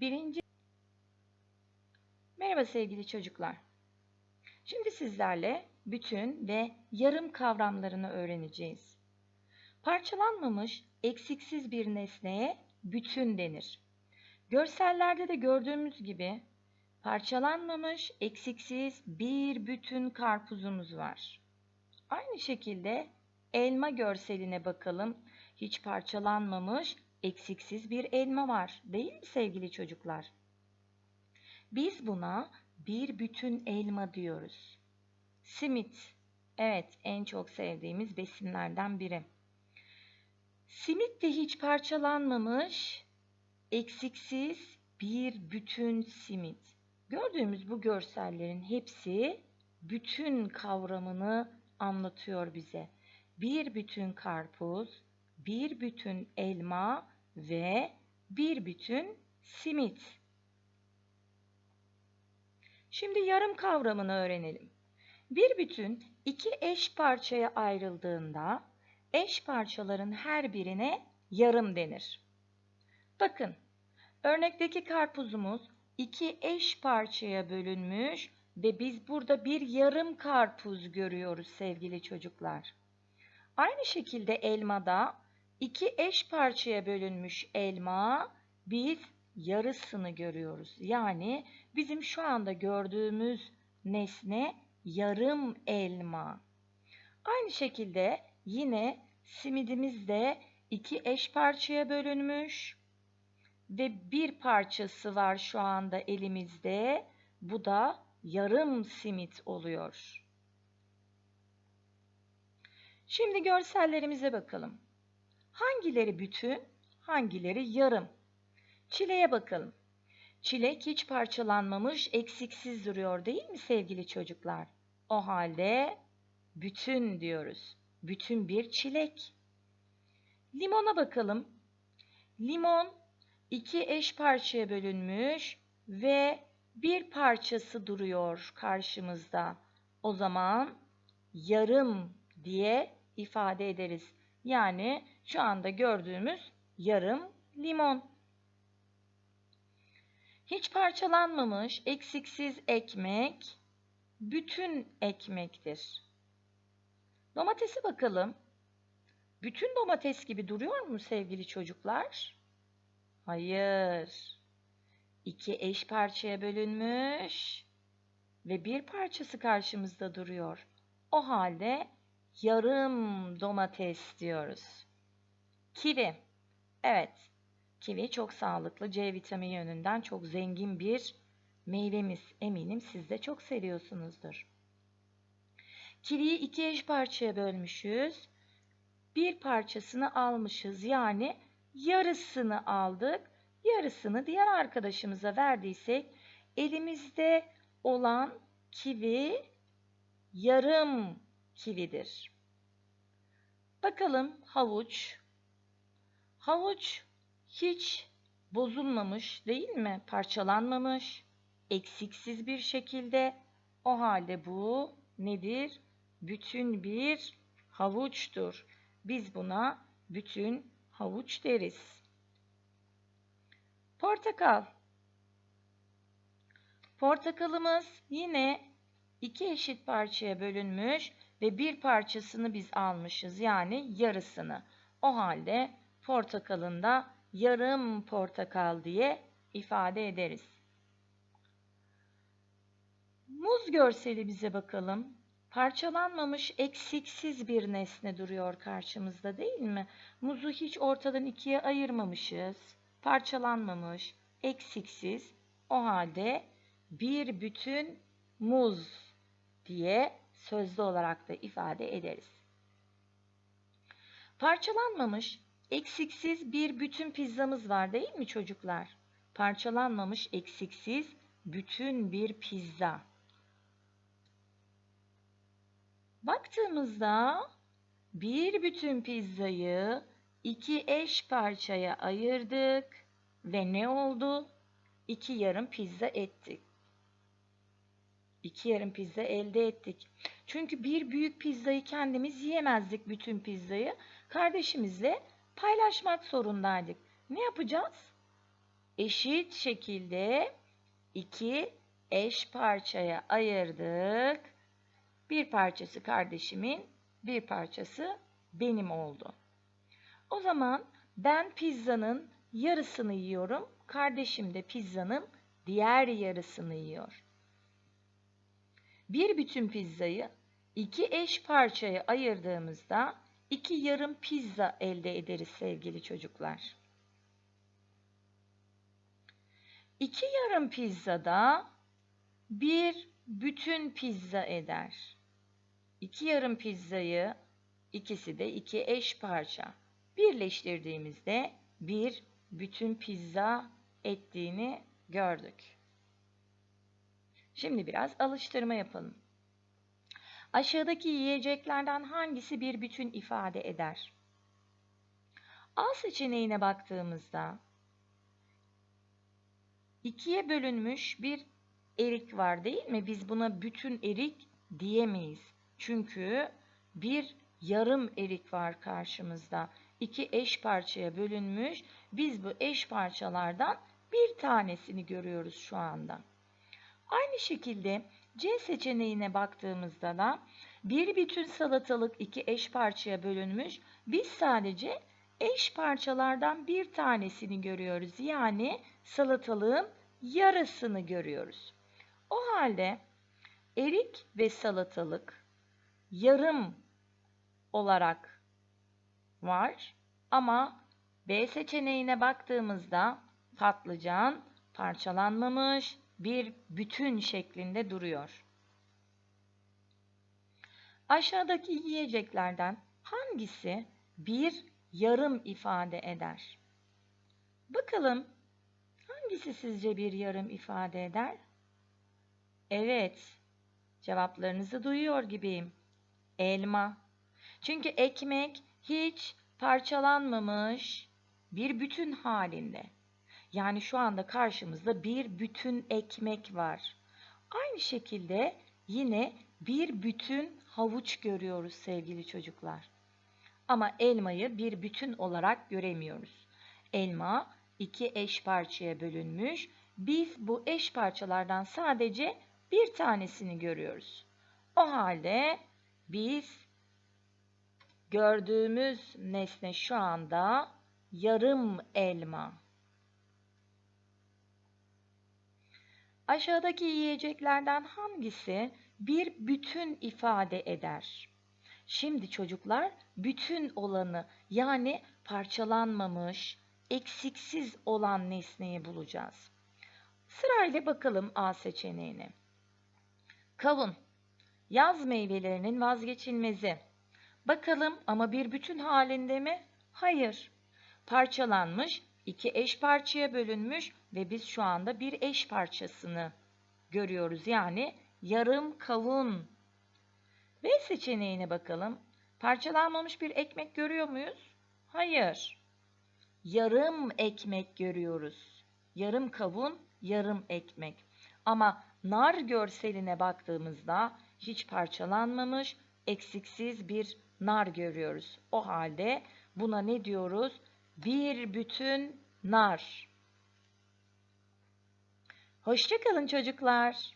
Birinci Merhaba sevgili çocuklar. Şimdi sizlerle bütün ve yarım kavramlarını öğreneceğiz. Parçalanmamış, eksiksiz bir nesneye bütün denir. Görsellerde de gördüğümüz gibi parçalanmamış, eksiksiz bir bütün karpuzumuz var. Aynı şekilde elma görseline bakalım. Hiç parçalanmamış, eksiksiz bir elma var. Değil mi sevgili çocuklar? Biz buna bir bütün elma diyoruz. Simit. Evet, en çok sevdiğimiz besinlerden biri. Simit de hiç parçalanmamış, eksiksiz bir bütün simit. Gördüğümüz bu görsellerin hepsi bütün kavramını anlatıyor bize. Bir bütün karpuz, bir bütün elma ve bir bütün simit. Şimdi yarım kavramını öğrenelim. Bir bütün iki eş parçaya ayrıldığında eş parçaların her birine yarım denir. Bakın, örnekteki karpuzumuz iki eş parçaya bölünmüş ve biz burada bir yarım karpuz görüyoruz sevgili çocuklar. Aynı şekilde elmada iki eş parçaya bölünmüş elma biz yarısını görüyoruz. Yani bizim şu anda gördüğümüz nesne yarım elma. Aynı şekilde yine simidimiz de iki eş parçaya bölünmüş ve bir parçası var şu anda elimizde. Bu da yarım simit oluyor. Şimdi görsellerimize bakalım. Hangileri bütün, hangileri yarım? Çileye bakalım. Çilek hiç parçalanmamış, eksiksiz duruyor değil mi sevgili çocuklar? O halde bütün diyoruz. Bütün bir çilek. Limona bakalım. Limon iki eş parçaya bölünmüş ve bir parçası duruyor karşımızda. O zaman yarım diye ifade ederiz. Yani şu anda gördüğümüz yarım limon. Hiç parçalanmamış, eksiksiz ekmek bütün ekmektir. Domatesi bakalım. Bütün domates gibi duruyor mu sevgili çocuklar? Hayır. İki eş parçaya bölünmüş ve bir parçası karşımızda duruyor. O halde yarım domates diyoruz. Kivi. Evet, kivi çok sağlıklı. C vitamini yönünden çok zengin bir meyvemiz. Eminim siz de çok seviyorsunuzdur. Kiviyi iki eş parçaya bölmüşüz. Bir parçasını almışız. Yani yarısını aldık. Yarısını diğer arkadaşımıza verdiysek elimizde olan kivi yarım kividir. Bakalım havuç. Havuç hiç bozulmamış değil mi? Parçalanmamış, eksiksiz bir şekilde. O halde bu nedir? Bütün bir havuçtur. Biz buna bütün havuç deriz. Portakal. Portakalımız yine iki eşit parçaya bölünmüş ve bir parçasını biz almışız yani yarısını. O halde portakalın da yarım portakal diye ifade ederiz. Muz görseli bize bakalım. Parçalanmamış, eksiksiz bir nesne duruyor karşımızda değil mi? Muzu hiç ortadan ikiye ayırmamışız. Parçalanmamış, eksiksiz. O halde bir bütün muz diye sözlü olarak da ifade ederiz. Parçalanmamış, eksiksiz bir bütün pizzamız var değil mi çocuklar? Parçalanmamış, eksiksiz bütün bir pizza. Baktığımızda bir bütün pizzayı iki eş parçaya ayırdık ve ne oldu? İki yarım pizza ettik. İki yarım pizza elde ettik. Çünkü bir büyük pizzayı kendimiz yiyemezdik bütün pizzayı. Kardeşimizle paylaşmak zorundaydık. Ne yapacağız? eşit şekilde iki eş parçaya ayırdık. Bir parçası kardeşimin, bir parçası benim oldu. O zaman ben pizzanın yarısını yiyorum. Kardeşim de pizzanın diğer yarısını yiyor. Bir bütün pizzayı iki eş parçaya ayırdığımızda iki yarım pizza elde ederiz sevgili çocuklar. İki yarım pizza da bir bütün pizza eder. İki yarım pizzayı ikisi de iki eş parça birleştirdiğimizde bir bütün pizza ettiğini gördük. Şimdi biraz alıştırma yapalım. Aşağıdaki yiyeceklerden hangisi bir bütün ifade eder? A seçeneğine baktığımızda ikiye bölünmüş bir erik var değil mi? Biz buna bütün erik diyemeyiz. Çünkü bir yarım erik var karşımızda. İki eş parçaya bölünmüş. Biz bu eş parçalardan bir tanesini görüyoruz şu anda. Aynı şekilde C seçeneğine baktığımızda da bir bütün salatalık iki eş parçaya bölünmüş. Biz sadece eş parçalardan bir tanesini görüyoruz. Yani salatalığın yarısını görüyoruz. O halde erik ve salatalık yarım olarak var ama B seçeneğine baktığımızda patlıcan parçalanmamış bir bütün şeklinde duruyor. Aşağıdaki yiyeceklerden hangisi bir yarım ifade eder? Bakalım hangisi sizce bir yarım ifade eder? Evet, cevaplarınızı duyuyor gibiyim. Elma. Çünkü ekmek hiç parçalanmamış bir bütün halinde. Yani şu anda karşımızda bir bütün ekmek var. Aynı şekilde yine bir bütün havuç görüyoruz sevgili çocuklar. Ama elmayı bir bütün olarak göremiyoruz. Elma iki eş parçaya bölünmüş. Biz bu eş parçalardan sadece bir tanesini görüyoruz. O halde biz gördüğümüz nesne şu anda yarım elma. Aşağıdaki yiyeceklerden hangisi bir bütün ifade eder? Şimdi çocuklar bütün olanı yani parçalanmamış, eksiksiz olan nesneyi bulacağız. Sırayla bakalım A seçeneğine. Kavun, yaz meyvelerinin vazgeçilmezi. Bakalım ama bir bütün halinde mi? Hayır. Parçalanmış, iki eş parçaya bölünmüş ve biz şu anda bir eş parçasını görüyoruz. Yani yarım kavun. B seçeneğine bakalım. Parçalanmamış bir ekmek görüyor muyuz? Hayır. Yarım ekmek görüyoruz. Yarım kavun, yarım ekmek. Ama nar görseline baktığımızda hiç parçalanmamış, eksiksiz bir nar görüyoruz. O halde buna ne diyoruz? Bir bütün nar. Hoşçakalın çocuklar.